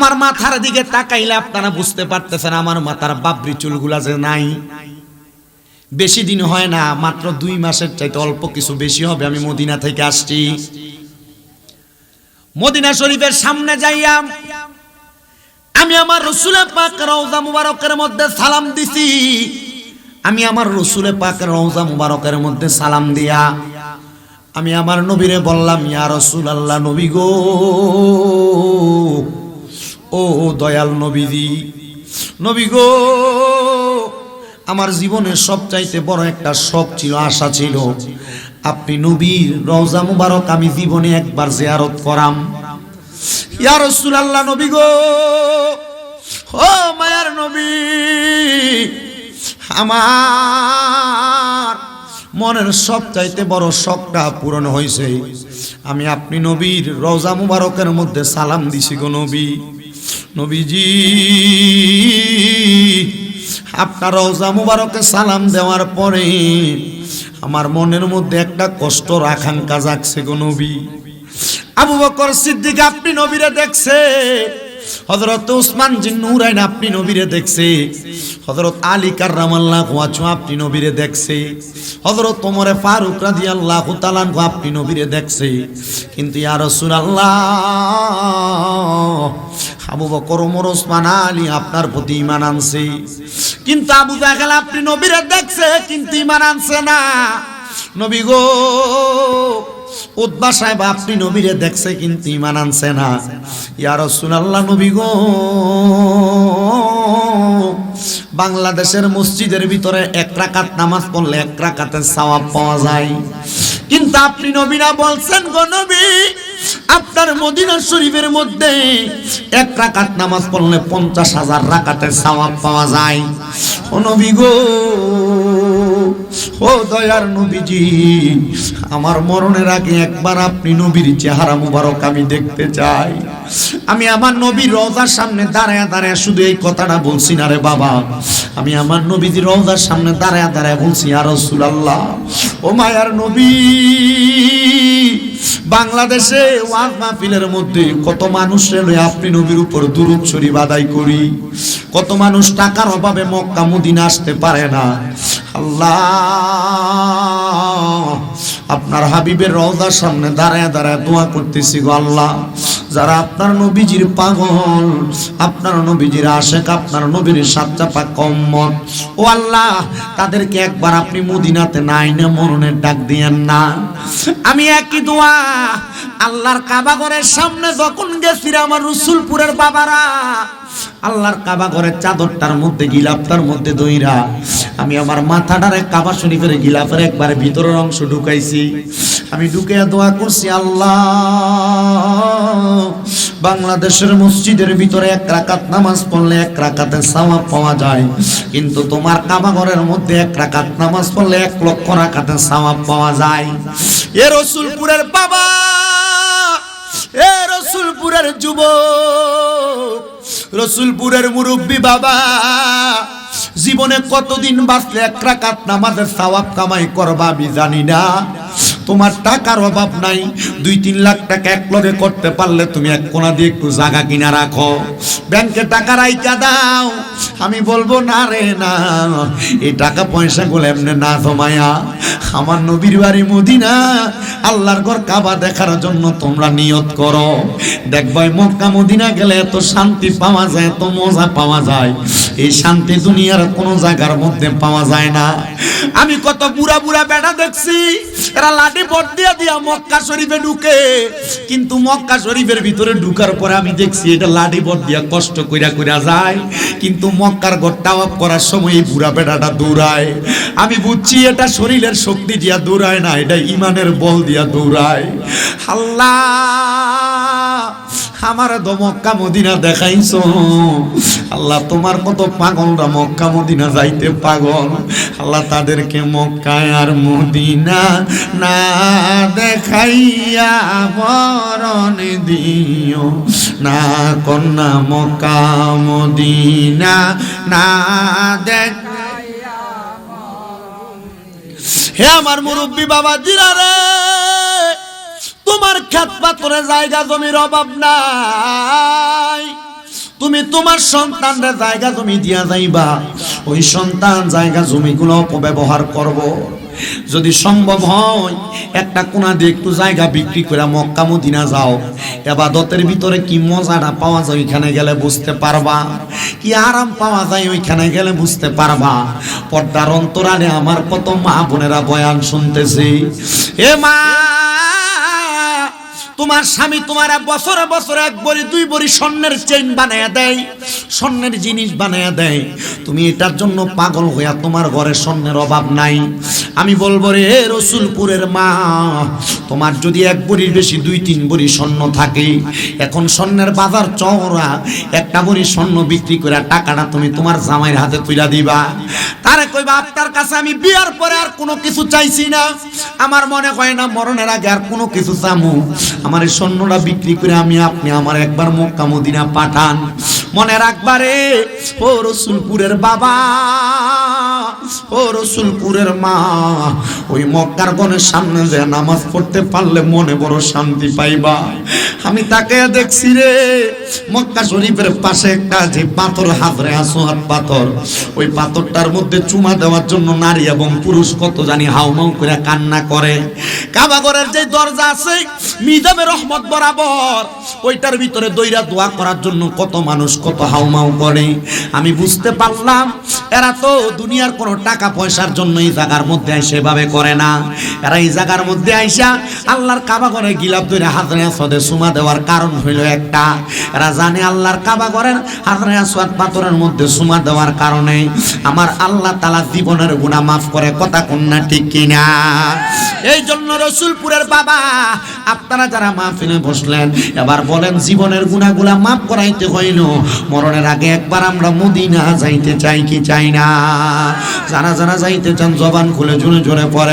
আমার মাথার দিকে তাকাইলে আপনারা বুঝতে পারতেছেন আমার মাথার বাবরি চুলগুলা যে নাই। বেশি দিন হয় না, মাত্র দুই মাসের চাইতে অল্প কিছু বেশি হবে, আমি মদিনা থেকে আসছি। মদিনা শরীফের সামনে যাইয়া আমি আমার রসুলের পাক রওজা মুবারকের মধ্যে সালাম দিছি। আমি আমার রসুলের পাক রওজা মুবারকের মধ্যে সালাম দিয়া আমি আমার নবীরে বললাম, ইয়া রসুল আল্লাহ নবী গো ও দয়াল নবীদি নবী গো, আমার জীবনের সবচাইতে বড় একটা শখ ছিল, আশা ছিল। আপনি নবীর রওজা মুবারক আমি জীবনে একবার জিয়ারত করাম। ইয়া রাসূলুল্লাহ নবী গো, ও মায়ার নবী, আমার মনের সবচাইতে বড় শখটা পূরণ হয়েছে আমি আপনি নবীর রওজা মুবারকের মধ্যে সালাম দিছি গো নবী। নবীজি, আপনার রওজা মুবারকে সালাম দেওয়ার পরে আমার মনের মধ্যে একটা কষ্ট আকাঙ্ক্ষা জাগছে গো নবী। আবু বকর সিদ্দিক, আপনি নবীরা দেখছে হযরত উসমান জিন নুরাইন আপনি নবীরে দেখছে হজরত আলী কাররামাল্লাহ ওয়াজু আপনি নবীরে দেখছে, হযরত ওমরে ফারুক রাদিয়াল্লাহু তাআলা আনহু আপনি নবীরে দেখছে। কিন্তু ইয়া রাসূলুল্লাহ, আবু বকর, ওমর, ওসমান, আলী আপনার প্রতি ইমান আনছে। কিন্তু আবু জাহেল আপনি নবীরে দেখছে, কিন্তু ইমান আনছে না। নবী গো উদ্বা সাহেব, আপনি নবীরে দেখছে কিন্তু ইমান আনছে না। ইয়া রাসূলুল্লাহ নবী গো, বাংলাদেশের মসজিদের ভিতরে এক রাকাত নামাজ পড়লে এক রাকাতের সওয়াব পাওয়া যায়। কিন্তু আপনি নবীরা বলছেন গো নবী, আপনার মদিনা শরীফের মধ্যে এক রাকাত নামাজ পড়লে পঞ্চাশ হাজার রাকাতের সওয়াব পাওয়া যায়। ও নবী গো ও দয়ার নবীজি, আমার মরণের আগে একবার আপনি নবীর চেহারা মুবারক আমি দেখতে চাই। আমি আমার নবীর রওজার সামনে দাঁড়ায় দাঁড়ায় শুধু এই কথাটা বলছি না রে বাবা। আমি আমার নবীজির রওজার সামনে দাঁড়ায় দাঁড়ায় বলছি আর রাসূলুল্লাহ, ও মায়ার নবী, বাংলাদেশে ওয়াজ মাহফিলের মধ্যে কত মানুষ আপনি নবীর উপর দুরূদ শরীফ আদায় করি। কত মানুষ টাকার অভাবে মক্কা, মদিনা আসতে পারে না। আল্লাহ। আপনার হাবিবের রওজার সামনে দাঁড়ায় দাঁড়ায় দোয়া করতেছি গো আল্লাহ। যারা আপনার নবীজির পাগল, আপনার নবীজির আশেক, আপনার নবীর সাচ্চা পাক কম্মত ও আল্লাহ, তাদেরকে একবার আপনি মদিনাতে নাই না মরণের ডাক দিয়েন না। আমি একই দোয়া, আল্লাহর কাবা ঘরের সামনে যখন গেছি আমার রসুলপুরের বাবারা, আল্লাহর কাবা ঘরের চাদরটার মধ্যে, গিলাপটার মধ্যে দইরা আমি আমার মাথাটারে কাবা শরীফের গিলাফের একবারে ভিতরের অংশ ঢুকাইছি। আমি ঢুকে দোয়া করছি, আল্লাহ। বাংলাদেশের মসজিদের ভিতরে এক রাকাত নামাজ পড়লে এক রাকাতে সাওয়াব পাওয়া যায়। কিন্তু তোমার কাবা ঘরের মধ্যে এক রাকাত নামাজ পড়লে এক লক্ষ রাকাতে সাওয়াব পাওয়া যায়। এ রসুলপুরের বাবা, এ রসুলপুরের যুবক, রসুলপুরের মুরব্বী বাবা। জীবনে কতদিন বাঁচলে এক রাকাত নামাজের সওয়াব কামাই করবা আমি জানি না। তোমার টাকার অভাব নাই। দুই তিন লাখ টাকা এক লগে করতে পারলে তুমি এক কোনা দিয়ে একটু জায়গা কিনা রাখো। ব্যাংকে টাকা রাইকা দাও। আমি বলব, না রে, না। এই টাকা পয়সা গুলো এমনি না জমায়া। আমার নবীর বাড়ি মদিনা। আল্লাহর ঘর কাবা দেখার জন্য তোমরা নিয়ত করো। দেখবাই মক্কা মদিনা গেলে এত শান্তি পাওয়া যায়, এত মজা পাওয়া যায়। এই শান্তি দুনিয়ার কোনো জায়গার মধ্যে পাওয়া যায় না। আমি কত বুড়া বুড়া বেড়া দেখছি, এরা লাঠি ভোট দিয়া দিয়া মক্কা শরীফে ঢুকে। কিন্তু মক্কা শরীফের ভিতরে ঢুকার পরে আমি দেখছি এটা লাঠি ভোট দিয়া কষ্ট কইরা কইরা যায়। কিন্তু মক্কার ঘরটা অফ করার সময় এই বুড়া বেড়াটা দৌড়ায়। আমি বুঝছি এটা শরীরের শক্তি দিয়া দৌড়ায় না, এটা ইমানের বল দিয়া দৌড়ায়। আল্লাহ, আমার দমক্কা মদিনা দেখাইছো। আল্লাহ, তোমার কত পাগলরা মক্কা, মদিনা যাইতে পাগল। আল্লাহ, তাদেরকে মক্কায় আর মদিনা না দেখাইয়া বরণ দিও। না কন্যা মক্কা, মদিনা না দেখ হে আমার মুরব্বী বাবা জিরা রে, তোমার খেত পাথরে জায়গা জমির অভাব নাই। তোমার সন্তানরা জায়গা জমি দিয়া যাইবা। ওই সন্তান জায়গা জমিগুলো অপব্যবহার করব। যদি সম্ভব হয়, একটা কোনা দিয়ে একটু জায়গা বিক্রি করে মক্কা মদিনা যাও। এবাদতের ভিতরে কি মজাটা পাওয়া যায় ওইখানে গেলে বুঝতে পারবা? কি আরাম পাওয়া যায় ওইখানে গেলে বুঝতে পারবা? পর্দার অন্তরালে আমার কত মা বোনেরা বয়ান শুনতেছি। এ মা! তোমার স্বামী তোমার বছরে বছরে এক বড়ি, দুই বড়ি স্বর্ণের চেইন বানায়া দেয়, স্বর্ণের জিনিস বানায়া দেয়। তুমি এটার জন্য পাগল হইয়া তোমার ঘরে স্বর্ণের অভাব নাই। আমি বলব রে রসুলপুরের মা, তোমার যদি এক বড়ির বেশি দুই, তিন বড়ি স্বর্ণ থাকে, এখন স্বর্ণের বাজার চওড়া, একটা বড়ি স্বর্ণ বিক্রি করে টাকাটা তুমি তোমার জামাইয়ের হাতে তুইলা দিবা। তারে কইবা, আপনার কাছে আমি বিয়ার পরে আর কোনো কিছু চাইছি না। আমার মনে হয় না মরণের আগে আর কোনো কিছু চামু। আমার স্বর্ণটা বিক্রি করে আমি আপনি আমার একবার মক্কা মদিনা পাঠান। মনে রাখবারে ও রসুলপুরের বাবা, ও রসুলপুরের মা, ওই মক্কার গণের সামনে যে নামাজ পড়তে পারলে মনে বড় শান্তি পাইবা। আমি তাকে দেখছি রে, মক্কা শরীফের পাশে একটা যে পাথর হাতরে আসোহাত পাথর, ওই পাথরটার মধ্যে চুমা দেওয়ার জন্য নারী এবং পুরুষ কত জানি হাউমাউ করে কান্না করে। কাবাগরের যে দরজা আছে মিজাবে রহমত বরাবর, ওইটার ভিতরে দইরা দোয়া করার জন্য কত মানুষ কত হাউমাউ করে। আমি বুঝতে পারলাম, এরা তো দুনিয়ার কোনো টাকা পয়সার জন্য এই জায়গার মধ্যে সেভাবে করে না। এরা এই জায়গার মধ্যে আইসা আল্লাহর কাবা করে গিলাপ ধরে হাতরে আসদে সুমা দেওয়ার কারণ হইল একটা। এরা জানে আল্লাহর কাবা করেন হাতরে আসওয়াদ পাথরের মধ্যে সুমা দেওয়ার কারণে আমার আল্লাহ তালা জীবনের গুণা মাফ করে কথা কন্যা ঠিক কিনা। এই জন্য রসুলপুরের বাবা, আপনারা যারা মাহফিলে বসলেন, এবার বলেন জীবনের গুণাগুলা মাফ করাইতে হইল। মরণের আগে একবার আমরা মদিনা যাইতে চাই কি চাই না? যারা যারা যাইতে চান, জবান খুলে জোরে জোরে পড়ে।